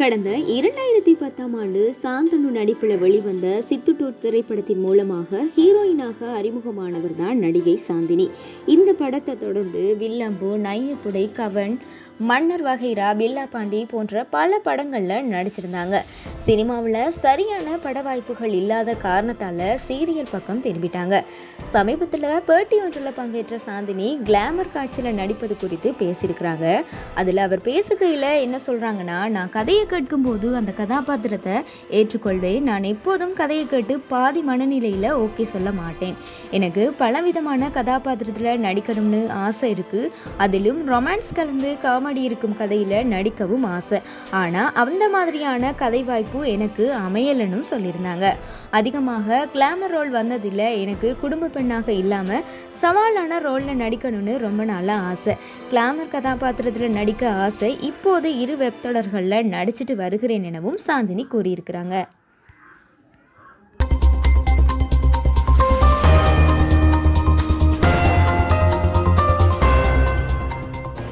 கடந்த இரண்டாயிரத்தி பத்தாம் ஆண்டு சாந்தனு நடிப்பில் வெளிவந்த சித்துட்டூர் திரைப்படத்தின் மூலமாக ஹீரோயினாக அறிமுகமானவர் தான் நடிகை சாந்தினி. இந்த படத்தை தொடர்ந்து வில்லம்பு நையப்புடை கவன் மன்னர் வகைரா பில்லா பாண்டி போன்ற பல படங்களில் நடிச்சிருந்தாங்க. சினிமாவில் சரியான பட வாய்ப்புகள் இல்லாத காரணத்தால் சீரியல் பக்கம் திரும்பிட்டாங்க. சமீபத்தில் பேட்டி ஒன்றில் பங்கேற்ற சாந்தினி கிளாமர் காட்சியில் நடிப்பது குறித்து பேசியிருக்கிறாங்க. அதில் அவர் பேசுகையில் என்ன சொல்கிறாங்கன்னா நான் கதையை கேட்கும்போது அந்த கதாபாத்திரத்தை ஏற்றுக்கொள்வேன். நான் எப்போதும் கதையை கேட்டு பாதி மனநிலையில் ஓகே சொல்ல மாட்டேன். எனக்கு பலவிதமான கதாபாத்திரத்தில் நடிக்கணும்னு ஆசை இருக்குது அதிலும் ரொமான்ஸ் கலந்து காமெடி இருக்கும் கதையில் நடிக்கவும் ஆசை. ஆனால் அந்த மாதிரியான கதை வாய்ப்பு எனக்கு அமையலன்னு சொல்லியிருந்தாங்க. அதிகமாக கிளாமர் ரோல் வந்ததில் எனக்கு குடும்ப பெண்ணாக இல்லாமல் சவாலான ரோலில் நடிக்கணும்னு ரொம்ப நாளாக ஆசை. கிளாமர் கதாபாத்திரத்தில் நடிக்க ஆசை இப்போது இரு வெப்தொடர்களில் நடிச்சு நடிச்சிட்டு வருகிறேன் எனவும் சாந்தினி கூறியிருக்கிறாங்க.